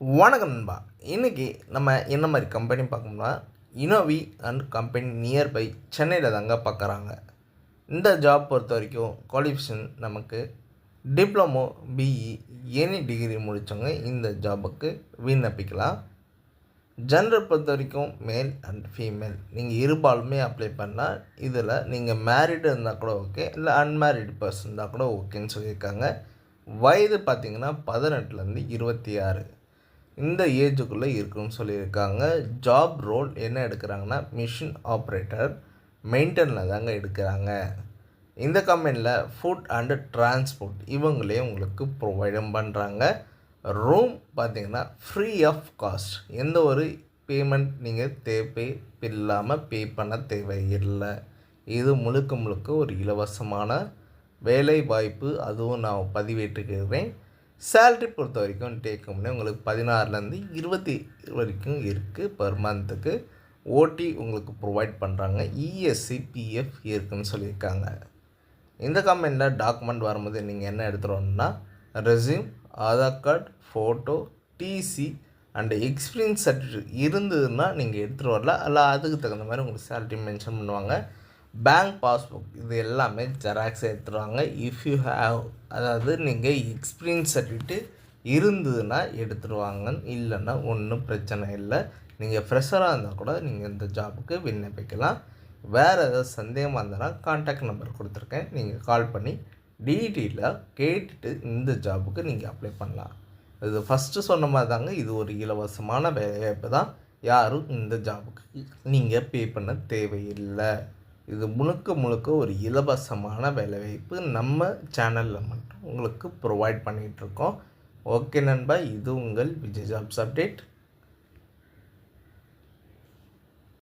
வணக்கம் நண்பா. இன்றைக்கி நம்ம என்ன மாதிரி கம்பெனி பார்க்கணும்னா இனோவி அண்ட் கம்பெனி நியர்பை சென்னையில் தாங்க பார்க்குறாங்க. இந்த ஜாப் பொறுத்த வரைக்கும் குவாலிஃபிகேஷன் நமக்கு டிப்ளமோ பிஇ எனி டிகிரி முடித்தவங்க இந்த ஜாபுக்கு விண்ணப்பிக்கலாம். ஜென்ரல் பொறுத்த வரைக்கும் மேல் அண்ட் ஃபீமேல் நீங்கள் இருபாலுமே அப்ளை பண்ணால் இதில் நீங்கள் மேரிடு இருந்தால் கூட ஓகே இல்லை அன்மேரிடு பர்சன் இருந்தால் கூட ஓகேன்னு சொல்லியிருக்காங்க. வயது பார்த்திங்கன்னா பதினெட்டுலேருந்து இருபத்தி ஆறு. இந்த ஏஜுக்குள்ளே இருக்குன்னு சொல்லியிருக்காங்க. ஜாப் ரோல் என்ன எடுக்கிறாங்கன்னா மிஷின் ஆப்ரேட்டர் மெயின்டெனில் தாங்க எடுக்கிறாங்க. இந்த கம்பெனியில் ஃபுட் அண்டு டிரான்ஸ்போர்ட் இவங்களே உங்களுக்கு ப்ரொவைடும் பண்ணுறாங்க ரூம் பார்த்திங்கன்னா ஃப்ரீ ஆஃப் காஸ்ட் எந்த ஒரு பேமெண்ட் நீங்கள் தேவை இல்லாமல் பே பண்ண தேவையில்லை. இது முழுக்க முழுக்க ஒரு இலவசமான வேலை வாய்ப்பு அதுவும் நான் பதிவேற்றுக்கிறேன் சேல்ரி பொறுத்த வரைக்கும் டேக் உங்களுக்கு பதினாறுலேருந்து இருபத்தி வரைக்கும் இருக்குது பர் மந்த்துக்கு ஓடி உங்களுக்கு ப்ரொவைட் பண்ணுறாங்க இஎஸ்சி பிஎஃப் இருக்குன்னு சொல்லியிருக்காங்க. இந்த கம்பெனியில் டாக்குமெண்ட் வரும்போது நீங்கள் என்ன எடுத்துகிறோன்னா resume Aadhaar card photo TC and experience certificate இருந்ததுன்னா நீங்கள் எடுத்துகிட்டு வரல அல்ல அதுக்கு தகுந்த மாதிரி உங்களுக்கு சேலரி மென்ஷன் பண்ணுவாங்க. பேங்க் பாஸ்புக் இது எல்லாமே ஜெராக்ஸ் எடுத்துருவாங்க. இஃப் யூ ஹேவ் அதாவது நீங்கள் எக்ஸ்பீரியன்ஸ் சர்டிஃபிகேட் இருந்ததுன்னா எடுத்துருவாங்க இல்லைன்னா ஒன்றும் பிரச்சனை இல்லை. நீங்கள் ஃப்ரெஷராக இருந்தால் கூட நீங்கள் இந்த ஜாபுக்கு விண்ணப்பிக்கலாம். வேறு ஏதாவது சந்தேகமாக இருந்ததுன்னா கான்டாக்ட் நம்பர் கொடுத்துருக்கேன். நீங்கள் கால் பண்ணி டீட்டெயிலாக கேட்டுட்டு இந்த ஜாபுக்கு நீங்கள் அப்ளை பண்ணலாம். இது ஃபஸ்ட்டு சொன்ன மாதிரி தாங்க. இது ஒரு இலவசமான வேலைவாய்ப்பு தான். யாரும் இந்த ஜாபுக்கு நீங்கள் பே பண்ண தேவையில்லை. இது முழுக்க முழுக்க ஒரு இலவசமான வேலைவாய்ப்பு நம்ம சேனலில் மட்டும் உங்களுக்கு ப்ரொவைட் பண்ணிகிட்ருக்கோம் ஓகே நண்பா இது உங்கள் விஜய் ஜாப்ஸ் அப்டேட்